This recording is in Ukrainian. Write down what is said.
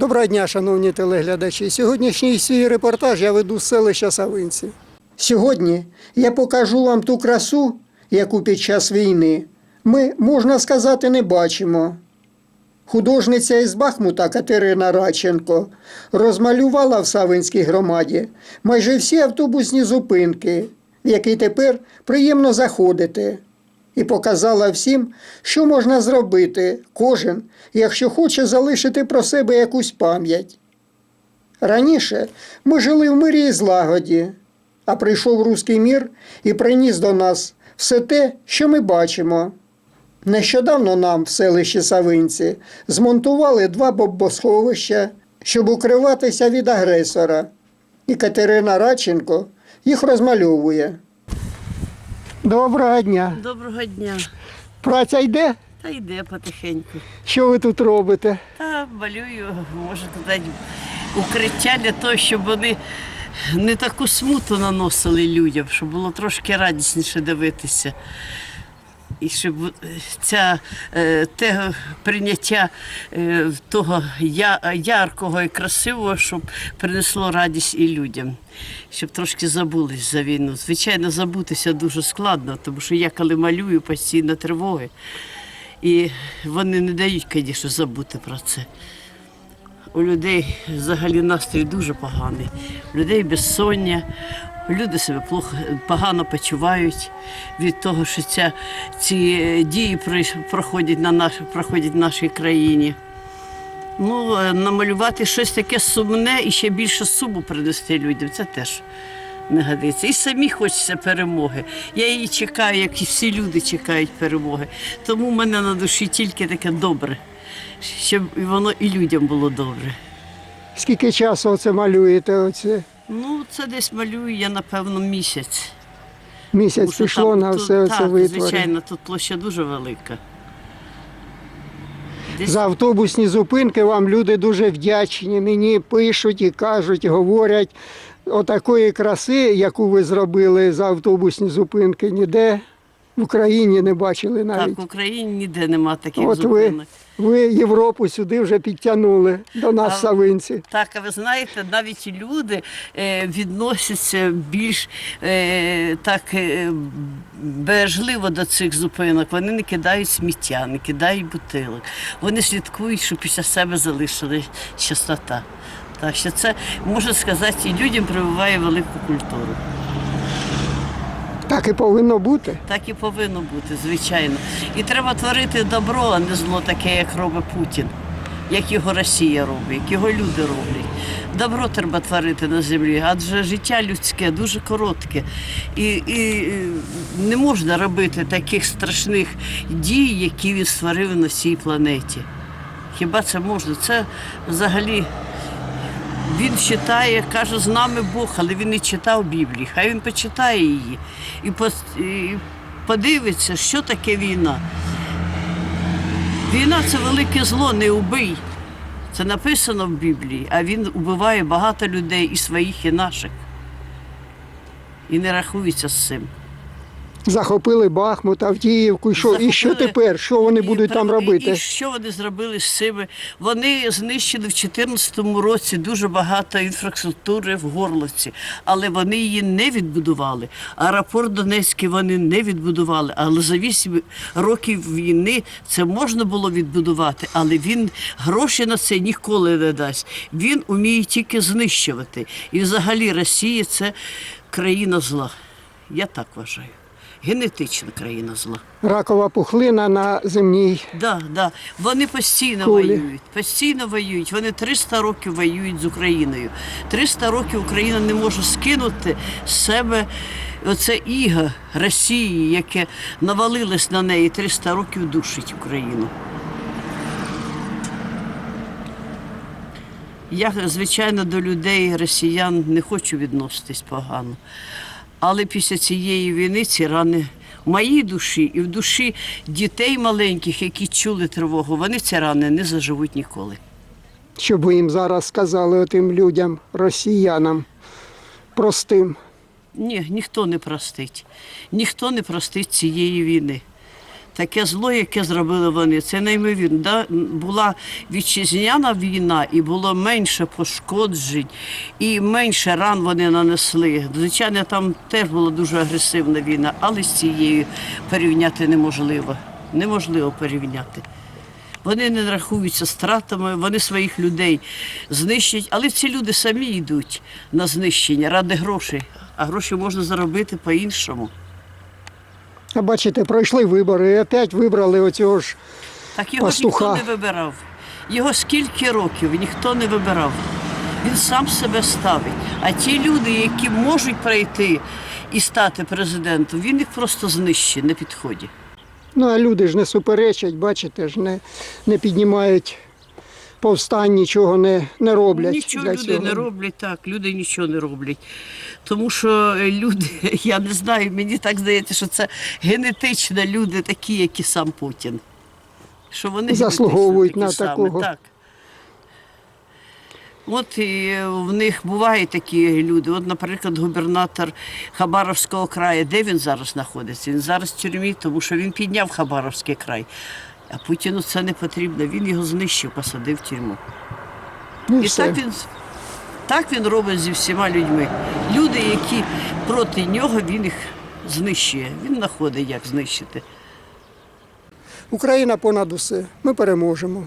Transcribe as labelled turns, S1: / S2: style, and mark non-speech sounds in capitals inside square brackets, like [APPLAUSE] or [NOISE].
S1: Доброго дня, шановні телеглядачі. Сьогоднішній свій репортаж я веду з селища Савинці. Сьогодні я покажу вам ту красу, яку під час війни ми, можна сказати, не бачимо. Художниця із Бахмута Катерина Радченко розмалювала в Савинській громаді майже всі автобусні зупинки, в які тепер приємно заходити, і показала всім, що можна зробити кожен, якщо хоче залишити про себе якусь пам'ять. Раніше ми жили в мирі і злагоді, а прийшов руський мір і приніс до нас все те, що ми бачимо. Нещодавно нам в селищі Савинці змонтували два бомбосховища, щоб укриватися від агресора. І Катерина Радченко їх розмальовує. Доброго дня.
S2: Доброго дня.
S1: Праця йде?
S2: Та йде потихеньку.
S1: Що ви тут робите?
S2: Та малюю, може дати укриття для того, щоб вони не таку смуту наносили людям, щоб було трошки радісніше дивитися. І щоб е, ця, е, те прийняття е, того яркого і красивого, щоб принесло радість і людям, щоб трошки забулись за війну. Звичайно, забутися дуже складно, тому що я коли малюю постійно тривоги, і вони не дають, звісно, забути про це. У людей взагалі настрій дуже поганий. У людей безсоння, люди себе плохо, погано почувають від того, що ця, ці е, дії проходять, на наш, проходять в нашій країні. Ну, е, намалювати щось таке сумне і ще більше суму принести людям, це теж не годиться. І самі хочеться перемоги. Я її чекаю, як і всі люди чекають перемоги. Тому в мене на душі тільки таке добре, щоб воно і людям було добре.
S1: Скільки часу оце малюєте? Оце?
S2: Ну, це десь малюю я, напевно, місяць.
S1: Місяць
S2: Тому що
S1: пішло
S2: там
S1: на
S2: тут-
S1: все це
S2: так,
S1: витвори.
S2: Звичайно, тут площа дуже велика. Десь
S1: За автобусні зупинки вам люди дуже вдячні. Мені пишуть і кажуть, говорять, отакої краси, яку ви зробили за автобусні зупинки, ніде в Україні не бачили навіть.
S2: так, в Україні ніде нема таких
S1: От ви,
S2: зупинок.
S1: ви Європу сюди вже підтягнули до нас
S2: А-
S1: Савинці.
S2: Так, а ви знаєте, навіть люди е, відносяться більш е, так е, бережливо до цих зупинок. Вони не кидають сміття, не кидають бутилок. Вони слідкують, щоб після себе залишилась чистота. Так що це можна сказати, і людям прививає велику культуру.
S1: Так і повинно бути.
S2: Так і повинно бути, звичайно. І треба творити добро, а не зло таке, як робить Путін, як його Росія робить, як його люди роблять. Добро треба творити на землі, адже життя людське дуже коротке. І, і не можна робити таких страшних дій, які він створив на цій планеті. Хіба це можна? Це взагалі він читає, каже, з нами Бог, але він не читав Біблії. Хай він почитає її і, подивиться, що таке війна. Війна це велике зло, не убий. Це написано в Біблії, а він убиває багато людей і своїх, і наших. І не рахується з цим.
S1: Захопили Бахмут, Авдіївку. І що, і що
S2: Захопили.
S1: тепер? Що вони
S2: І
S1: будуть там
S2: при-
S1: робити?
S2: І що вони зробили з цими? Вони знищили в 2014 році дуже багато інфраструктури в Горловці, але вони її не відбудували. Аеропорт Донецький вони не відбудували. Але за 8 років війни це можна було відбудувати, але він гроші на це ніколи не дасть. Він уміє тільки знищувати. І взагалі Росія це країна зла. Я так вважаю. Генетична країна зла.
S1: Ракова пухлина на земній.
S2: Да, да. Вони постійно
S1: Кулі.
S2: воюють. Постійно воюють. Вони 300 років воюють з Україною. 300 років Україна не може скинути з себе оце іго Росії, яке навалилось на неї 300 років душить Україну. Я, звичайно, до людей, росіян, не хочу відноситись погано. Але після цієї війни ці рани в моїй душі і в душі дітей маленьких, які чули тривогу, вони ці рани не заживуть ніколи.
S1: Що б ви їм зараз сказали тим людям, росіянам, простим?
S2: Ні, ніхто не простить. Ніхто не простить цієї війни. Таке зло, яке зробили вони. Це неймовірно. Да? Була вітчизняна війна, і було менше пошкоджень, і менше ран вони нанесли. Звичайно, там теж була дуже агресивна війна, але з цією порівняти неможливо. Неможливо порівняти. Вони не рахуються стратами, вони своїх людей знищать, але ці люди самі йдуть на знищення ради грошей. А гроші можна заробити по-іншому.
S1: Бачите, пройшли вибори і опять вибрали оцього ж.
S2: Так його
S1: Пастуха.
S2: ніхто не вибирав. Його скільки років ніхто не вибирав. Він сам себе ставить. А ті люди, які можуть пройти і стати президентом, він їх просто знищить на підході.
S1: Ну а люди ж не суперечать, бачите ж, не, не піднімають повстань, нічого не, не роблять.
S2: Нічого
S1: для
S2: люди
S1: цього.
S2: не роблять так, люди нічого не роблять. Тому що е, люди, [LAUGHS] я не знаю, мені так здається, що це генетично люди такі, як і сам Путін. Що вони
S1: Заслуговують
S2: такі
S1: на
S2: самі,
S1: такого.
S2: Так. От і в них бувають такі люди. От, наприклад, губернатор Хабаровського краю, де він зараз знаходиться? Він зараз в тюрмі, тому що він підняв Хабаровський край. А Путіну це не потрібно. Він його знищив, посадив в тюрму.
S1: Ну,
S2: І
S1: все.
S2: так він, так він робить зі всіма людьми. Люди, які проти нього, він їх знищує. Він знаходить, як знищити.
S1: Україна понад усе. Ми переможемо.